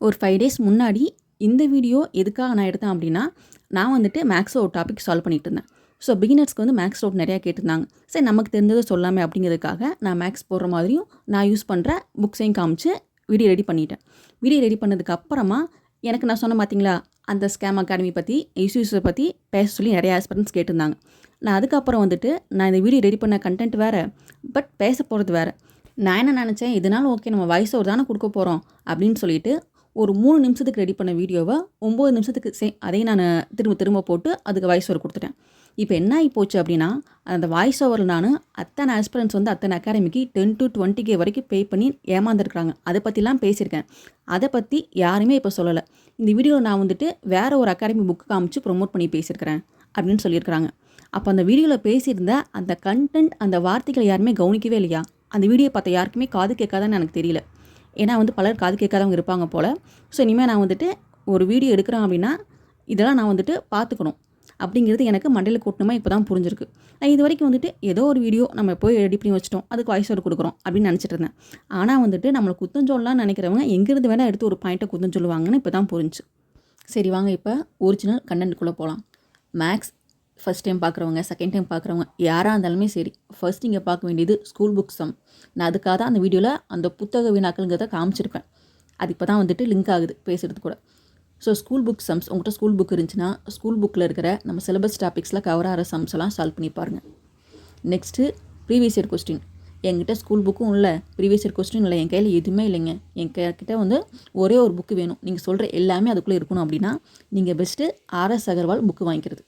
ஒரு five days முன்னாடி இந்த வீடியோ எதுக்காக நான் எடுத்தேன் அப்படின்னா நான் வந்துட்டு மேக்ஸோ ஒரு டாபிக் சால்வ் பண்ணிட்டு இருந்தேன். ஸோ பிகினர்ஸ்க்கு வந்து மேக்ஸ் டவுட் நிறையா கேட்டிருந்தாங்க. சரி நமக்கு தெரிஞ்சதை சொல்லாமே அப்படிங்கிறதுக்காக நான் மேக்ஸ் போடுற மாதிரியும் நான் யூஸ் பண்ணுற புக்ஸையும் காமிச்சு வீடியோ ரெடி பண்ணிட்டேன். வீடியோ ரெடி பண்ணதுக்கு அப்புறமா எனக்கு நான் சொன்ன பார்த்தீங்களா அந்த ஸ்கேம் அகாடமி பற்றி இஷ்யூஸை பற்றி பேச சொல்லி நிறைய ஆஸ்பிரன்ஸ் கேட்டிருந்தாங்க. நான் அதுக்கப்புறம் வந்துட்டு நான் இந்த வீடியோ ரெடி பண்ண கண்டென்ட் வேறு பட் பேச போகிறது வேறு. நான் என்ன நினச்சேன் இதனால ஓகே நம்ம வாய்ஸ் ஓவர் தானே கொடுக்க போகிறோம் அப்படின்னு சொல்லிட்டு ஒரு மூணு நிமிஷத்துக்கு ரெடி பண்ண வீடியோவை ஒம்பது நிமிஷத்துக்கு சே அதையும் நான் திரும்ப திரும்ப போட்டு அதுக்கு வாய்ஸ் ஓவர் கொடுத்துட்டேன். இப்போ என்ன ஆகி போச்சு அப்படின்னா அந்த வாய்ஸ் ஓவரில் நான் அத்தனை ஆஸ்பிரன்ஸ் வந்து அத்தனை அகாடமிக்கு டென் டு டுவெண்ட்டி கே வரைக்கும் பே பண்ணி ஏமாந்துருக்குறாங்க. அதை பற்றிலாம் பேசியிருக்கேன். அதை பற்றி யாருமே இப்போ சொல்லலை. இந்த வீடியோவில் நான் வந்துட்டு வேறு ஒரு அகாடமி புக்கு காமிச்சு ப்ரொமோட் பண்ணி பேசியிருக்கிறேன் அப்படின்னு சொல்லியிருக்கிறாங்க. அப்போ அந்த வீடியோவில் பேசியிருந்த அந்த கண்டென்ட் அந்த வார்த்தைகள் யாருமே கவனிக்கவே இல்லையா? அந்த வீடியோ பார்த்த யாருக்குமே காது கேட்காதான்னு எனக்கு தெரியல. ஏன்னா வந்து பலர் காது கேட்காதவங்க இருப்பாங்க போல். ஸோ இனிமேல் நான் வந்துட்டு ஒரு வீடியோ எடுக்கிறேன் அப்படின்னா இதெல்லாம் நான் வந்துட்டு பார்த்துக்கணும். அப்படிங்கிறது எனக்கு மண்டையில் கூட்டணுமா இப்போ தான் புரிஞ்சிருக்கு. நான் இது வரைக்கும் வந்துட்டு ஏதோ ஒரு வீடியோ நம்ம போய் ரெடி பண்ணி வச்சிட்டோம். அதுக்கு வாய்ஸ் ஓவர் கொடுக்குறோம் அப்படின்னு நினச்சிட்டு இருந்தேன். ஆனால் வந்துட்டு நம்மளை குத்தம் சொல்லலாம்னு நினைக்கிறவங்க எங்கேருந்து வேணால் எடுத்து ஒரு பாயிண்ட்டை குத்தம் சொல்லுவாங்கன்னு இப்போ தான் புரிஞ்சு. சரி வாங்க இப்போ ஒரிஜினல் கண்டென்ட்குள்ளே போகலாம் மேக்ஸ் ஃபஸ்ட் டைம் பார்க்குறவங்க செகண்ட் டைம் பார்க்குறவங்க யாராக இருந்தாலுமே சரி ஃபஸ்ட் இங்கே பார்க்க வேண்டியது ஸ்கூல் புக் சம் நான் அதுக்காக தான் அந்த வீடியோவில் அந்த புத்தக வினாக்கள்ங்கிறத காமிச்சிருப்பேன். அது இப்போ தான் வந்துட்டு லிங்க் ஆகுது பேசுகிறது கூட. ஸோ ஸ்கூல் புக் சம்ஸ் உங்கள்கிட்ட ஸ்கூல் புக் இருந்துச்சுன்னா ஸ்கூல் புக்கில் இருக்கிற நம்ம சிலபஸ் டாபிக்ஸில் கவர் ஆகிற சம்ஸ் எல்லாம் சால்வ் பண்ணி பாருங்கள் நெக்ஸ்ட்டு ப்ரீவியஸ் இயர் கொஸ்டின் என்கிட்ட ஸ்கூல் புக்கும் இல்லை ப்ரீவியஸ் இயர் கொஸ்டின் இல்லை என் கையில் எதுவுமே இல்லைங்க. என் கிட்ட வந்து ஒரே ஒரு புக்கு வேணும். நீங்கள் சொல்கிற எல்லாமே அதுக்குள்ளே இருக்கணும் அப்படின்னா நீங்கள் பெஸ்ட்டு ஆர்எஸ் அகர்வால் புக்கு வாங்கிக்கிறது.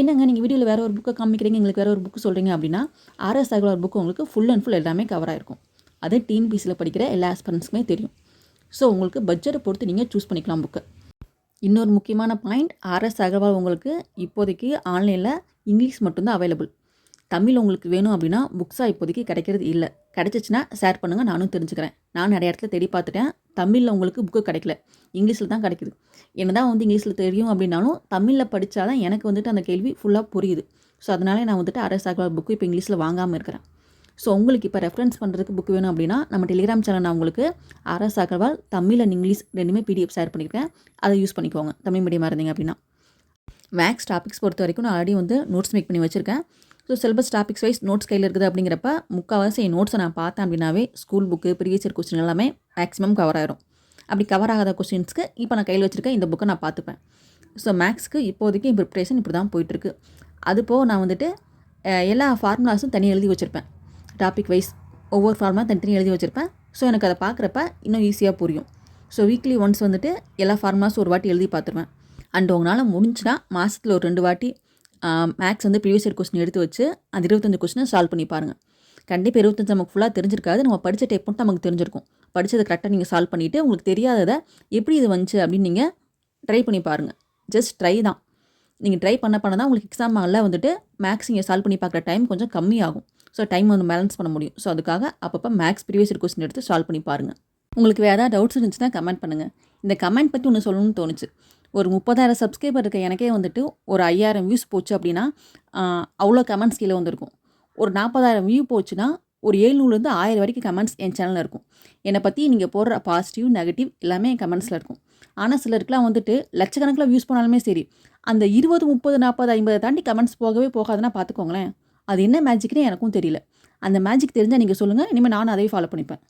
என்னங்க நீங்கள் வீடியோவில் வேறு ஒரு புக்கை காமிக்கிறீங்க எங்களுக்கு வேறு ஒரு புக்கு சொல்கிறீங்க அப்படின்னா ஆர்எஸ் அகர்வால் புக்கு உங்களுக்கு ஃபுல் அண்ட் ஃபுல் எல்லாமே கவர் ஆகிருக்கும் அது டிஎன்பிசியில் படிக்கிற எல்லா ஆஸ்பரன்ஸுக்குமே தெரியும். ஸோ உங்களுக்கு பட்ஜெட்டை பொறுத்து நீங்கள் சூஸ் பண்ணிக்கலாம் புக்கை இன்னொரு முக்கியமான பாயிண்ட் ஆர்எஸ் அகர்வால் உங்களுக்கு இப்போதைக்கு ஆன்லைனில் இங்கிலீஷ் மட்டும்தான் அவைலபிள் தமிழ் உங்களுக்கு வேணும் அப்படின்னா புக்ஸாக இப்போதைக்கு கிடைக்கிறது இல்லை. கிடச்சிச்சின்னா ஷேர் பண்ணுங்கள் நானும் தெரிஞ்சுக்கிறேன். நான் நிறைய இடத்துல தேடி பார்த்துட்டேன். தமிழில் உங்களுக்கு புக்கு கிடைக்கல. இங்கிலீஷில் தான் கிடைக்குது. என்ன தான் வந்து இங்கிலீஷில் தெரியும் அப்படின்னாலும் தமிழில் படித்தா தான் எனக்கு வந்துட்டு அந்த கேள்வி ஃபுல்லாக புரியுது. ஸோ அதனால் நான் வந்துட்டு அரசு அகர்வால் புக்கு இப்போ இங்கிலீஷில் வாங்காமல் இருக்கிறேன். ஸோ உங்களுக்கு இப்போ ரெஃபரன்ஸ் பண்ணுறதுக்கு புக் வேணும் அப்படின்னா நம்ம டெலிகிராம் சேனல் நான் உங்களுக்கு அரசு அகர்வால் தமிழ் அண்ட் இங்கிலீஷ் ரெண்டுமே பிடிஎஃப் ஷேர் பண்ணியிருக்கேன். அதை யூஸ் பண்ணிக்கோங்க. தமிழ் மீடியமாக இருந்தீங்க அப்படின்னா. மேக்ஸ் டாபிக்ஸ் பொறுத்த வரைக்கும் நான் ஆல்ரெடி வந்து நோட்ஸ் மேக் பண்ணி வச்சுருக்கேன். So syllabus topics wise notes கையில் இருக்குது அப்படிங்கிறப்ப முக்கால்வாசி என் நோட்ஸை நான் பார்த்தேன் அப்படின்னாவே ஸ்கூல் புக்கு ப்ரீவியஸ் கொஸ்டின் எல்லாமே மேக்ஸிமம் கவர் ஆயிரும். அப்படி கவர் ஆகாத கொஸ்டின்ஸ்க்கு இப்போ நான் கையில் வச்சுருக்கேன் இந்த புக்கை நான் பார்த்துப்பேன். ஸோ மேக்ஸ்க்கு இப்போதைக்கு என் ப்ரிப்ரேஷன் இப்படி தான் போயிட்டுருக்கு. அது போக நான் வந்துட்டு எல்லா ஃபார்முலாஸும் தனியாக எழுதி வச்சுருப்பேன். டாபிக் வைஸ் ஒவ்வொரு ஃபார்முலா தனித்தனி எழுதி வச்சுருப்பேன். ஸோ எனக்கு அதை பார்க்குறப்ப இன்னும் ஈஸியாக புரியும். ஸோ வீக்லி ஒன்ஸ் வந்துட்டு எல்லா ஃபார்முலாஸும் ஒரு வாட்டி எழுதி பார்த்துருவேன். அண்ட் உங்களால் முடிஞ்சுன்னா மாதத்தில் ஒரு ரெண்டு வாட்டி மேக்ஸ் வந்து ப்ரீவியஸ் இயர் கொஸ்டின் எடுத்து வச்சு அந்த இருபத்தஞ்சு கொஸ்டினை சால்வ் பண்ணி பாருங்கள் கண்டிப்பாக இருபத்தஞ்சு நமக்கு ஃபுல்லாக தெரிஞ்சிருக்காது. நம்ம படித்த டைப் மட்டும் நமக்கு தெரிஞ்சிருக்கும். படித்ததை கரெக்டாக நீங்கள் சால்வ் பண்ணிவிட்டு உங்களுக்கு தெரியாததை எப்படி இது வந்துச்சு அப்படின்னு நீங்கள் ட்ரை பண்ணி பாருங்கள் ஜஸ்ட் ட்ரை தான். நீங்கள் ட்ரை பண்ண பண்ண தான் உங்களுக்கு எக்ஸாம் எல்லாம் வந்துட்டு மேக்ஸ் நீங்கள் சால்வ் பண்ணி பார்க்குற டைம் கொஞ்சம் கம்மியாகும். ஸோ டைம் வந்து பேலன்ஸ் பண்ண முடியும். ஸோ அதுக்காக அப்பப்போ மேக்ஸ் ப்ரீவியஸ் இயர் கொஸ்டின் எடுத்து சால்வ் பண்ணி பாருங்கள் உங்களுக்கு வேறு ஏதாவது டவுட்ஸ் இருந்துச்சுன்னா கமெண்ட் பண்ணுங்கள் இந்த கமெண்ட் பற்றி ஒன்று சொல்லணும்னு தோணுச்சு. ஒரு முப்பதாயிரம் சப்ஸ்கிரைபர் இருக்க எனக்கே வந்துட்டு ஒரு ஐயாயிரம் வியூஸ் போச்சு அப்படின்னா அவ்வளோ கமெண்ட்ஸ் கீழே வந்திருக்கும். ஒரு நாற்பதாயிரம் வியூ போச்சுன்னா ஒரு ஏழ்நூறுலேருந்து ஆயிரம் வரைக்கும் கமெண்ட்ஸ் என் சேனலில் இருக்கும். என்னை பற்றி நீங்கள் போடுற பாசிட்டிவ் நெகட்டிவ் எல்லாமே என் கமெண்ட்ஸில் இருக்கும். ஆனால் சிலருக்குலாம் வந்துட்டு லட்சக்கணக்கில் வியூஸ் பண்ணாலுமே சரி அந்த இருபது முப்பது நாற்பது ஐம்பதை தாண்டி கமெண்ட்ஸ் போகவே போகாதுன்னா பார்த்துக்கோங்களேன். அது என்ன மேஜிக்னே எனக்கும் தெரியல. அந்த மேஜிக் தெரிஞ்சால் நீங்கள் சொல்லுங்கள் இனிமேல் நானும் அதையே ஃபாலோ பண்ணிப்பேன்.